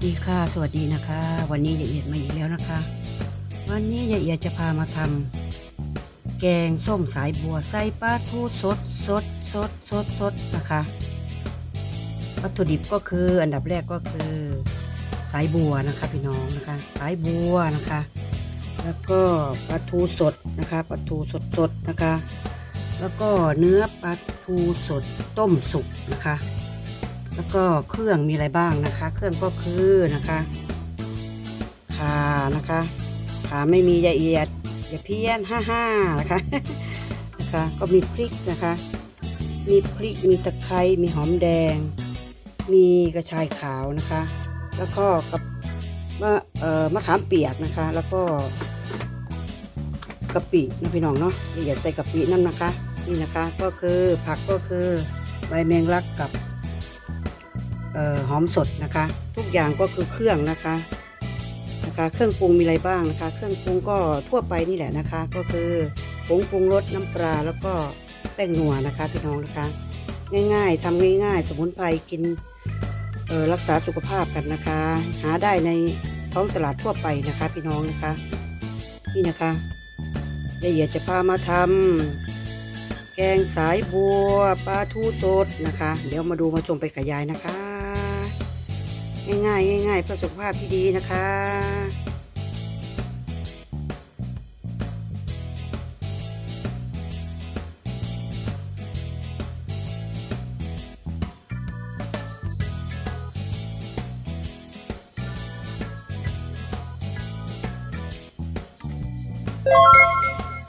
สดีค่ะ สวัสดีนะคะ วันนี้ยายเอียดมาอีกแล้วนะคะ วันนี้ยายเอียดจะพามาทำแกงส้มสายบัวใส่ปลาทูสดสดสดสดสดนะคะ วัตถุดิบก็คืออันดับแรกก็คือ สายบัวนะคะพี่น้องนะคะ สายบัวนะคะ แล้วก็ปลาทูสดนะคะปลาทูสดสดนะคะ แล้วก็เนื้อปลาทูสดต้มสุกนะคะ แล้วก็เครื่องมีอะไรบ้างนะคะ เครื่องก็คือนะคะขานะคะขาไม่มีละเอียดอย่าเพี้ยนห้าห้านะคะนะคะ ก็มีพริกนะคะ มีพริกมีตะไคร้มีหอมแดง มีกระชายขาวนะคะ แล้วก็กับมะเอ่อมะขามเปียกนะคะ แล้วก็กะปินะพี่น้องเนาะละเอียดใส่กะปินั่นนะคะ นี่นะคะก็คือผักก็คือใบแมงลักกับ หอมสดนะคะ ทุกอย่างก็คือเครื่องนะคะนะคะ เครื่องปรุงมีอะไรบ้างนะคะ เครื่องปรุงก็ทั่วไปนี่แหละนะคะ ก็คือผงปรุงรสน้ำปลาแล้วก็แป้งนัวนะคะพี่น้องนะคะ ง่ายๆทำง่ายๆ สมุนไพรกินรักษาสุขภาพกันนะคะ หาได้ในท้องตลาดทั่วไปนะคะ พี่น้องนะคะนี่นะคะยายเอียดจะพามาทำแกงสายบัวปลาทูสดนะคะ เดี๋ยวมาดูมาชมไปกับยายนะคะ ง่ายๆง่ายๆเพื่อสุขภาพที่ดีนะคะ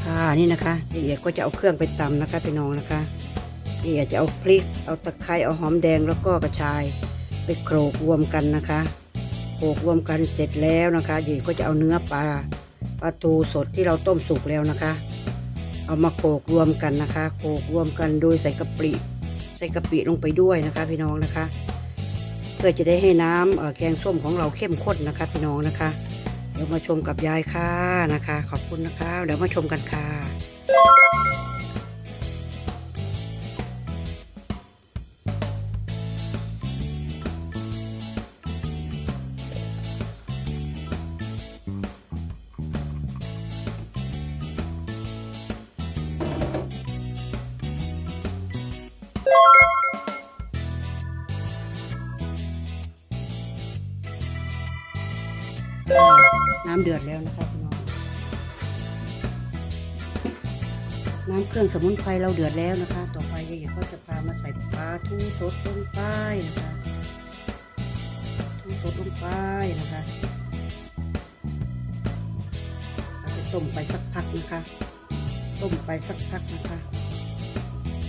ค่ะนี่นะคะละเอียดก็จะเอาเครื่องไปตำนะคะพี่น้องนะคะละเอียดจะเอาพริก เอาตะไคร้เอาหอมแดงแล้วก็กระชาย ไปโขลกรวมกันนะคะโขลกรวมกันเสร็จแล้วนะคะละเอียก็จะเอาเนื้อปลาปลาทูสดที่เราต้มสุกแล้วนะคะ เอามาโขลกรวมกันนะคะโขลกรวมกันโดยใส่กะปิใส่กะปิลงไปด้วยนะคะ พี่น้องนะคะ เพื่อจะได้ให้น้ำแกงส้มของเราเข้มข้นนะคะ พี่น้องนะคะ เดี๋ยวมาชมกับยายค่ะนะคะ ขอบคุณนะคะ เดี๋ยวมาชมกันค่ะ น้ำเดือดแล้วนะคะพี่น้องน้ำเครื่องสมุนไพรเราเดือดแล้วนะคะ ต่อไปยายก็จะพามาใส่ปลาทูสดลงไปนะคะทูสดลงไปนะคะเราจะต้มไปสักพักนะคะ ต้มไปสักพักนะคะ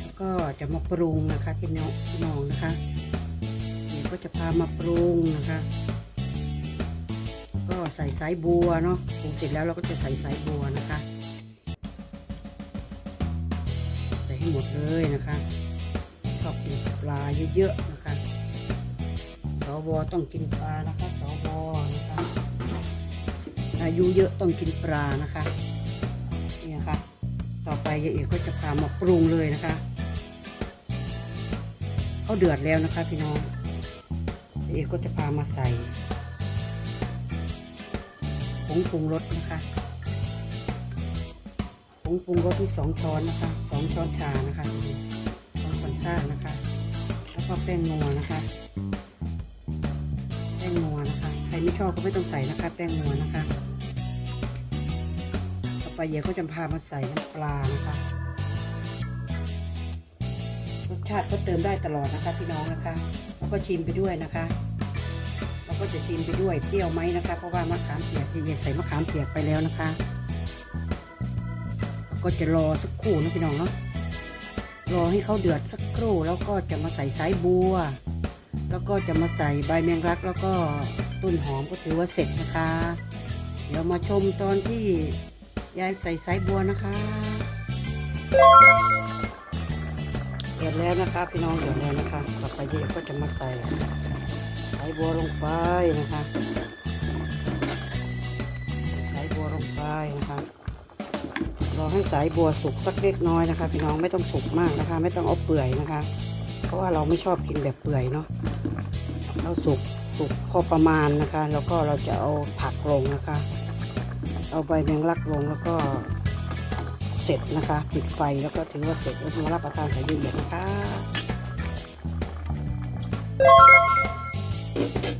แล้วก็จะมาปรุงนะคะที่น้องที่น้องนะคะเดี๋ยวก็จะพามาปรุงนะคะ ใส่สายบัวเนาะปรุงเสร็จแล้วเราก็จะใส่สายบัวนะคะ ใส่ให้หมดเลยนะคะชอบกินปลาเยอะๆนะคะสวต้องกินปลานะคะสวนะคะอายุเยอะต้องกินปลานะคะนี่นะคะ ต่อไปยายเอกก็จะพามาปรุงเลยนะคะเขาเดือดแล้วนะคะพี่น้องยายเอกก็จะพามาใส่ ผงปรุงรสนะคะผงปรุงรสที่สองช้อนนะคะสองช้อนชานะคะสองช้อนชานะคะ แล้วก็แป้งนัวนะคะ แป้งนัวนะคะ ใครไม่ชอบก็ไม่ต้องใส่นะคะ แป้งนัวนะคะต่อไปเดี๋ยวก็จะพามาใส่น้ำปลานะคะรสชาติก็เติมได้ตลอดนะคะ พี่น้องนะคะ แล้วก็ชิมไปด้วยนะคะ ก็จะชิมไปด้วยเปรี้ยวไหมนะคะ เพราะว่ามะขามเปียกเย็นใส่มะขามเปียกไปแล้วนะคะ ก็จะรอสักครู่นะพี่น้องเนาะรอให้เขาเดือดสักครู่แล้วก็จะมาใส่สายบัว แล้วก็จะมาใส่ใบแมงลัก แล้วก็ต้นหอมก็ถือว่าเสร็จนะคะ เดี๋ยวมาชมตอนที่ยายใส่สายบัวนะคะเดือดแล้วนะคะพี่น้องเดือดแล้วนะคะต่อไปเยก็จะมาใส่ บัวลงไปนะคะใส่บัวลงไปนะคะรอให้สายบัวสุกสักเล็กน้อยนะคะ พี่น้องไม่ต้องสุกมากนะคะ ไม่ต้องเอาเปื่อยนะคะ เพราะว่าเราไม่ชอบกินแบบเปื่อยเนาะเราสุกสุกพอประมาณนะคะ แล้วก็เราจะเอาผักลงนะคะ เอาใบแมงลักลงแล้วก็เสร็จนะคะปิดไฟแล้วก็ถือว่าเสร็จแล้วมารับประทานแต่เย็นๆนะคะ ค่ะ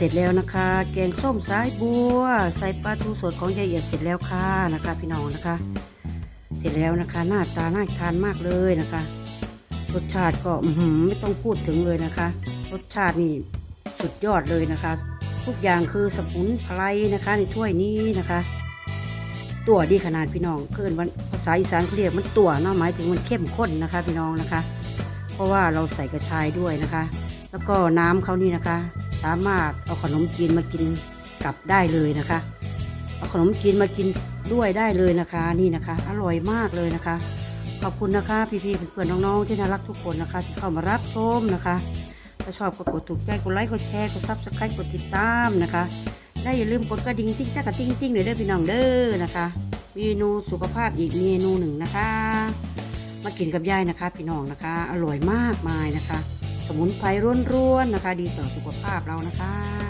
เสร็จแล้วนะคะ แกงส้มสายบัว ใส่ปลาทูสดของยายเอียดเสร็จแล้วค่ะนะคะ พี่น้องนะคะ เสร็จแล้วนะคะ หน้าตาน่าทานมากเลยนะคะรสชาติก็ไม่ต้องพูดถึงเลยนะคะ รสชาตินี่สุดยอดเลยนะคะ ทุกอย่างคือสมุนไพรนะคะ ในถ้วยนี้นะคะ ตัวดีขนาดพี่น้องเพื่อนวันภาษาอีสานเขาเรียกมันตัวเนาะหมายถึงมันเข้มข้นนะคะ พี่น้องนะคะ เพราะว่าเราใส่กระชายด้วยนะคะ แล้วก็น้ำเขานี่นะคะ สามารถเอาขนมจีนมากินกับได้เลยนะคะ เอาขนมจีนมากินด้วยได้เลยนะคะนี่นะคะ อร่อยมากเลยนะคะ ขอบคุณนะคะ พี่ๆเพื่อนๆน้องๆที่น่ารักทุกคนนะคะ ที่เข้ามารับชมนะคะ ถ้าชอบก็กดถูกใจกดไลค์กดแชร์กดซับสไครต์กดติดตามนะคะได้อย่าลืมกดกระดิ่งติ๊งต๊กกระติ๊งติ๊งหน่อยเด้อพี่น้องเด้อนะคะเมนูสุขภาพอีกเมนูหนึ่งนะคะ มากินกับยายนะคะ พี่น้องนะคะ อร่อยมากมายนะคะ สมุนไพรร่วนๆนะคะ ดีต่อสุขภาพเรานะคะ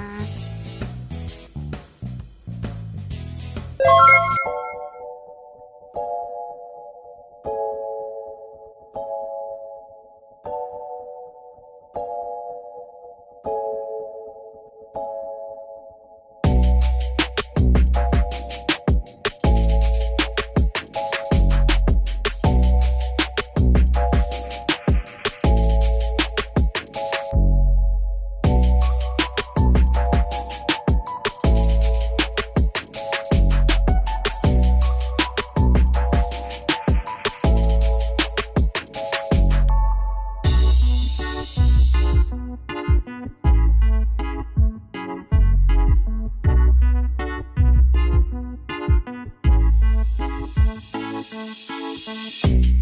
you